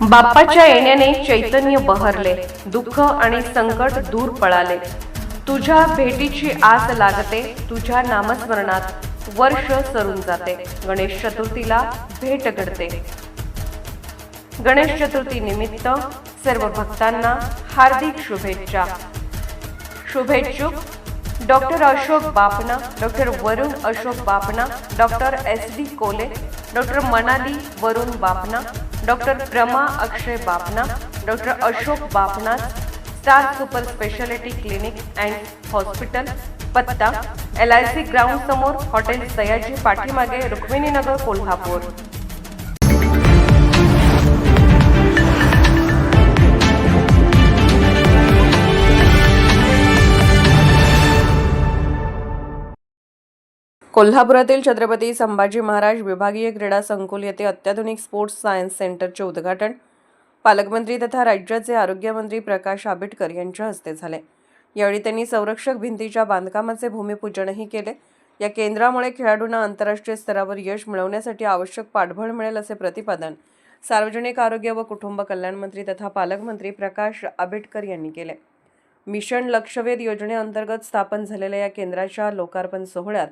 बाप्पाच्या येण्याने चैतन्य बहरले दुःख आणि संकट दूर पळाले. तुझ्या भेटीची आस लागते तुझ्या नामस्मरणात वर्ष सरून जाते. गणेश चतुर्थीला भेट घडते. गणेश चतुर्थी निमित्त सर्व भक्तांना हार्दिक शुभेच्छा. शुभेच्छुक doctor Ashok Bapna doctor Varun Ashok Bapna doctor S D Kole doctor Manali Varun Bapna doctor Prama Akshay Bapna doctor Ashok Bapna star super speciality clinic and hospital पत्ता एल आय सी ग्राउंड समोर hotel Sayaji पाठीमागे रुक्मिणीनगर कोल्हापूर. कोल्हापुरातील छत्रपती संभाजी महाराज विभागीय क्रीडा संकुल येथे अत्याधुनिक sports science सेंटरचे उद्घाटन पालकमंत्री तथा राज्याचे आरोग्यमंत्री प्रकाश आंबेडकर यांच्या हस्ते झाले. यावेळी त्यांनी संरक्षक भिंतीच्या बांधकामाचे भूमिपूजनही केले. या केंद्रामुळे खेळाडूंना आंतरराष्ट्रीय स्तरावर यश मिळवण्यासाठी आवश्यक पाठबळ मिळेल असे प्रतिपादन सार्वजनिक आरोग्य व कुटुंब कल्याण मंत्री तथा पालकमंत्री प्रकाश आंबेडकर यांनी केले. मिशन लक्षवेध योजनेअंतर्गत स्थापन झालेल्या या केंद्राच्या लोकार्पण सोहळ्यात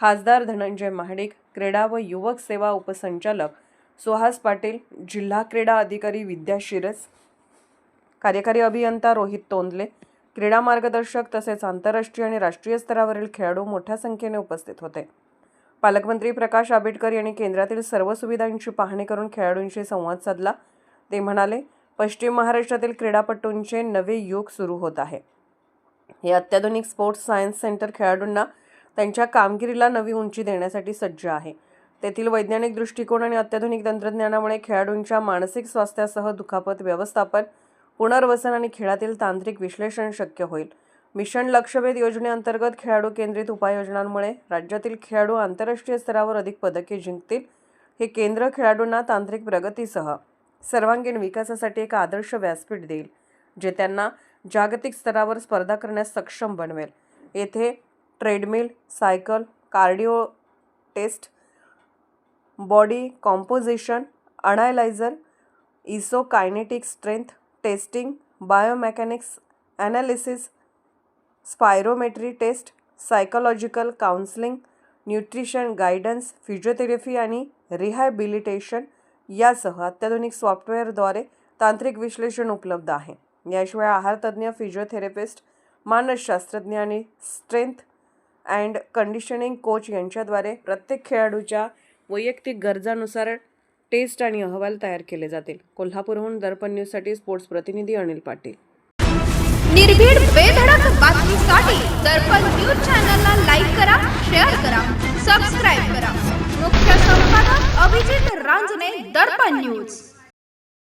खासदार धनंजय महाडिक क्रीडा व युवक सेवा उपसंचालक सुहास पाटील जिल्हा क्रीडा अधिकारी विद्या शिरस कार्यकारी अभियंता रोहित तोंदले क्रीडा मार्गदर्शक तसेच आंतरराष्ट्रीय आणि राष्ट्रीय स्तरावरील खेळाडू मोठ्या संख्येने उपस्थित होते. पालकमंत्री प्रकाश आंबेडकर यांनी केंद्रातील सर्व सुविधांची पाहणी करून खेळाडूंशी संवाद साधला. ते म्हणाले पश्चिम महाराष्ट्रातील क्रीडापटूंचे नवे युग सुरू होत आहे. हे अत्याधुनिक स्पोर्ट्स सायन्स सेंटर खेळाडूंना त्यांच्या कामगिरीला नवी उंची देण्यासाठी सज्ज आहे. तेथील वैज्ञानिक दृष्टिकोन आणि अत्याधुनिक तंत्रज्ञानामुळे खेळाडूंच्या मानसिक स्वास्थ्यासह दुखापत व्यवस्थापन पुनर्वसन आणि खेळातील तांत्रिक विश्लेषण शक्य होईल. मिशन लक्षवेध योजनेअंतर्गत खेळाडू केंद्रित उपाययोजनांमुळे राज्यातील खेळाडू आंतरराष्ट्रीय स्तरावर अधिक पदके जिंकतील हे केंद्र खेळाडूंना तांत्रिक प्रगतीसह सर्वांगीण विकासासाठी एक आदर्श व्यासपीठ देईल जे त्यांना जागतिक स्तरावर स्पर्धा करण्यास सक्षम बनवेल. येथे treadmill cycle cardio test, body composition, analyser isokinetic strength, testing, biomechanics analysis spirometry test psychological counselling nutrition guidance physiotherapy आणि रिहॅबिलिटेशन यासह अत्याधुनिक सॉफ्टवेअरद्वारे तांत्रिक विश्लेषण उपलब्ध आहे. याशिवाय आहारतज्ज्ञ फिजिओथेरपिस्ट, मानसशास्त्रज्ञ आणि स्ट्रेंथ अँड कंडिशनिंग कोच यांच्याद्वारे प्रत्येक खेळाडूच्या वैयक्तिक गरजानुसार टेस्ट आणि अहवाल तयार केले जातील. कोल्हापूरहून दर्पण न्यूजसाठी स्पोर्ट्स प्रतिनिधी अनिल पाटील. निर्भीड बेधडक बातमीसाठी दर्पण न्यूज चॅनलला लाईक करा शेअर करा सबस्क्राईब करा. मुख्य संपादक अभिजित रांजणे दर्पण न्यूज.